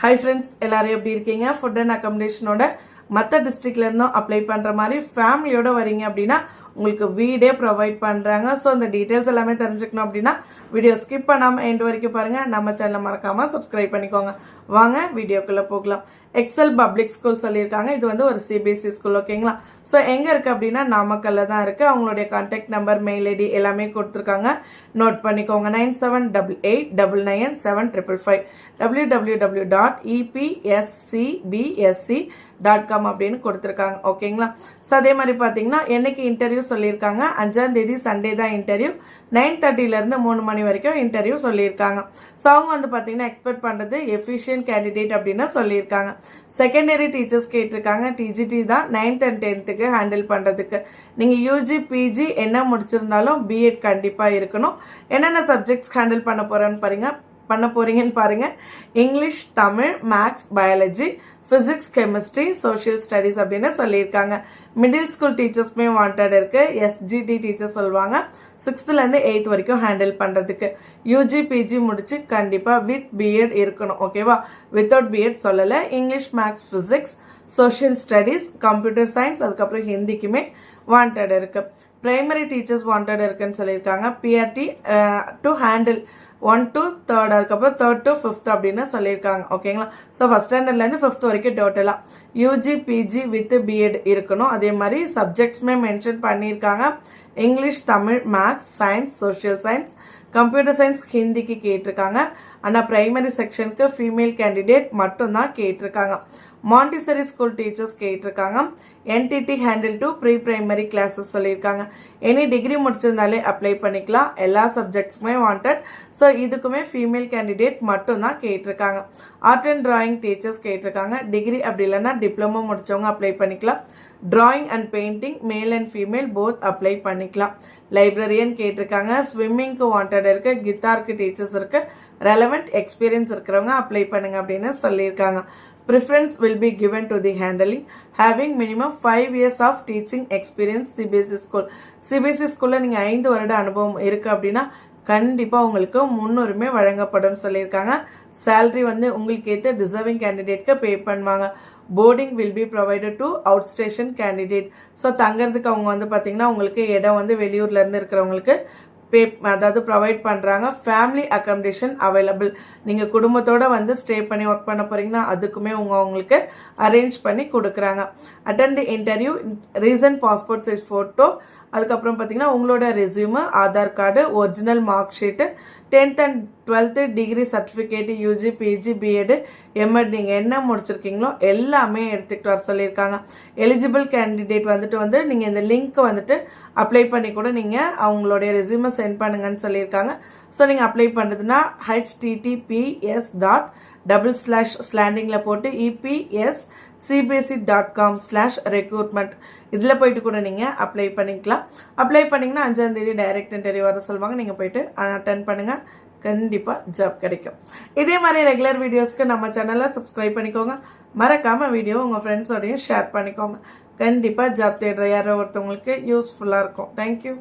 Hi friends எல்லாரும் எப்படி இருக்கீங்க? ஃபுட் அண்ட் அக்காமடேஷனோட மற்ற டிஸ்ட்ரிக்ட்லேருந்தும் அப்ளை பண்ணுற மாதிரி ஃபேமிலியோட வரீங்க அப்படின்னா உங்களுக்கு வீடே ப்ரொவைட் பண்ணுறாங்க ஸோ இந்த டீட்டெயில்ஸ் எல்லாமே தெரிஞ்சுக்கணும் அப்படின்னா வீடியோ ஸ்கிப் பண்ணாமல் எண்ட் வரைக்கும் பாருங்கள் நம்ம சேனலை மறக்காமல் சப்ஸ்கிரைப் பண்ணிக்கோங்க. வாங்க வீடியோக்குள்ளே போகலாம். எக்ஸல் பப்ளிக் ஸ்கூல் சொல்லியிருக்காங்க. இது வந்து ஒரு சிபிஎஸ்சி ஸ்கூல் ஓகேங்களா ஸோ எங்கே இருக்குது அப்படின்னா நாமக்கல்ல தான் இருக்குது அவங்களுடைய கான்டாக்ட் நம்பர் மெயில் ஐடி எல்லாமே கொடுத்துருக்காங்க. நோட் பண்ணிக்கோங்க. Nine seven double eight double nine seven triple five. W W W dot IPSCBSC dot com அப்படின்னு கொடுத்துருக்காங்க. ஓகேங்களா ஸோ அதே மாதிரி பார்த்தீங்கன்னா என்னைக்கு இன்டர்வியூ சொல்லியிருக்காங்க? அஞ்சாம் தேதி சண்டே தான் இன்டர்வியூ நைன் தேர்ட்டிலேருந்து மூணு மணி வரைக்கும் இன்டர்வியூ சொல்லியிருக்காங்க. ஸோ அவங்க வந்து பார்த்தீங்கன்னா எக்ஸ்பெக்ட் பண்ணுறது எஃபிஷியன்ட் கேண்டிடேட் அப்படின்னு சொல்லியிருக்காங்க. செகண்டரி டீச்சர்ஸ் கேட்டிருக்காங்க. டிஜிடி தான் நைன்த் அண்ட் டென்த்துக்கு ஹேண்டில் பண்ணுறதுக்கு நீங்கள் யூஜி பிஜி என்ன முடிச்சிருந்தாலும் பிஎட் கண்டிப்பாக இருக்கணும். என்னென்ன சப்ஜெக்ட்ஸ் ஹேண்டில் பண்ண போகிறேன்னு பாருங்கள் பண்ண போறீங்கன்னு பாருங்க. English Tamil maths biology physics chemistry social studies அப்படின்னு சொல்லியிருக்காங்க. மிடில் ஸ்கூல் டீச்சர்ஸ்மே வாண்டட் இருக்கு. எஸ்ஜிடி டீச்சர்ஸ் சொல்லுவாங்க. சிக்ஸ்த்துலேருந்து எயித் வரைக்கும் ஹேண்டில் பண்ணுறதுக்கு யூஜி பிஜி முடிச்சு கண்டிப்பாக வித் பிஎட் இருக்கணும். ஓகேவா வித்தவுட் பிஎட் சொல்லலை. English maths physics social studies computer science அதுக்கப்புறம் ஹிந்திக்குமே வாண்டட் இருக்குது ப்ரைமரி டீச்சர்ஸ் வாண்டட் இருக்குன்னு சொல்லியிருக்காங்க. PRT to handle one to third அதுக்கப்புறம் தேர்ட் டு ஃபிஃப்த் அப்படின்னு சொல்லியிருக்காங்க. ஓகேங்களா ஸோ ஃபஸ்ட் ஸ்டாண்டர்ட்லேருந்து ஃபிஃப்த் வரைக்கும் டோட்டலாக யூஜி பிஜி வித் பிஎட் இருக்கணும். அதே மாதிரி சப்ஜெக்ட்ஸுமே மென்ஷன் பண்ணியிருக்காங்க. English Tamil maths science social science computer science ஹிந்திக்கு கேட்டிருக்காங்க. ஆனால் பிரைமரி செக்ஷனுக்கு ஃபீமேல் கேண்டிடேட் மட்டும்தான் கேட்டிருக்காங்க. மாண்டிசரி ஸ்கூல் டீச்சர்ஸ் கேட்டிருக்காங்க. NTT handle to pre primary classes சொல்லியிருக்காங்க. எனி டிகிரி முடிச்சிருந்தாலே அப்ளை பண்ணிக்கலாம். எல்லா சப்ஜெக்ட்ஸுமே வாண்டட் ஸோ இதுக்குமே ஃபீமேல் கேண்டிடேட் மட்டும்தான் கேட்டிருக்காங்க. ஆர்ட் அண்ட் டிராயிங் டீச்சர்ஸ் கேட்டிருக்காங்க. டிகிரி அப்படி இல்லைன்னா டிப்ளமோ முடிச்சவங்க அப்ளை பண்ணிக்கலாம். Drawing and painting male and female both apply பண்ணிக்கலாம். லைப்ரரியன் கேட்டிருக்காங்க. ஸ்விம்மிங்க்கு வாண்டட் இருக்கு. கித்தாருக்கு டீச்சர்ஸ் இருக்கு. ரெலவெண்ட் எக்ஸ்பீரியன்ஸ் இருக்கிறவங்க அப்ளை பண்ணுங்க அப்படின்னு சொல்லியிருக்காங்க. Preference will be given to the handling having minimum five years of teaching experience CBSE school CBSE ஸ்கூலில் நீங்கள் ஐந்து வருட அனுபவம் இருக்குது அப்படின்னா கண்டிப்பாக உங்களுக்கு முன்னுரிமை வழங்கப்படும் சொல்லியிருக்காங்க. சேல்ரி வந்து உங்களுக்கு ஏற்ற டிசர்விங் கேண்டிடேட்க்கு பே பண்ணுவாங்க. Boarding will be provided to out station candidate so தங்கிறதுக்கு அவங்க வந்து பார்த்திங்கன்னா உங்களுக்கு இடம் வந்து வெளியூர்லேருந்து இருக்கிறவங்களுக்கு பே அதாவது ப்ரொவைட் பண்ணுறாங்க ஃபேமிலி அக்கமடேஷன் அவைலபிள் நீங்கள் குடும்பத்தோடு வந்து ஸ்டே பண்ணி ஒர்க் பண்ண போகிறீங்கன்னா அதுக்குமே உங்கள் அவங்களுக்கு அரேஞ்ச் பண்ணி கொடுக்குறாங்க. Attend the interview recent passport size photo அதுக்கப்புறம் பார்த்தீங்கன்னா உங்களோட resume Aadhaar card original mark sheet tenth and twelfth degree certificate UG PG BEd MEd நீங்கள் என்ன முடிச்சிருக்கீங்களோ எல்லாமே எடுத்துக்கிட்டு வர சொல்லியிருக்காங்க. எலிஜிபிள் கேண்டிடேட் வந்துட்டு வந்து நீங்கள் இந்த லிங்க் வந்துட்டு அப்ளை பண்ணி கூட நீங்கள் அவங்களுடைய ரெசியூமை சென்ட் பண்ணுங்கன்னு சொல்லியிருக்காங்க. ஸோ நீங்கள் அப்ளை பண்ணுறதுனா ஹெச்டிடிபிஎஸ் டாட் டபுள் ஸ்லாஷ் ஸ்லாண்டிங்கில் போட்டு EPS CBSE dot com slash recruitment இதில் போயிட்டு கூட நீங்கள் அப்ளை பண்ணிக்கலாம். அப்ளை பண்ணிங்கன்னா அஞ்சாந்தேதி டைரக்ட் இன்டர்வியூ வர சொல்லுவாங்க. நீங்கள் போயிட்டு அட்டன் பண்ணுங்கள் கண்டிப்பாக ஜாப் கிடைக்கும். இதே மாதிரி ரெகுலர் வீடியோஸ்க்கு நம்ம சேனலை சப்ஸ்கிரைப் பண்ணிக்கோங்க. மறக்காமல் வீடியோ உங்கள் ஃப்ரெண்ட்ஸோடையும் ஷேர் பண்ணிக்கோங்க. கண்டிப்பாக ஜாப் தேடுற யாரோ ஒருத்தவங்களுக்கு யூஸ்ஃபுல்லாக இருக்கும். தேங்க்யூ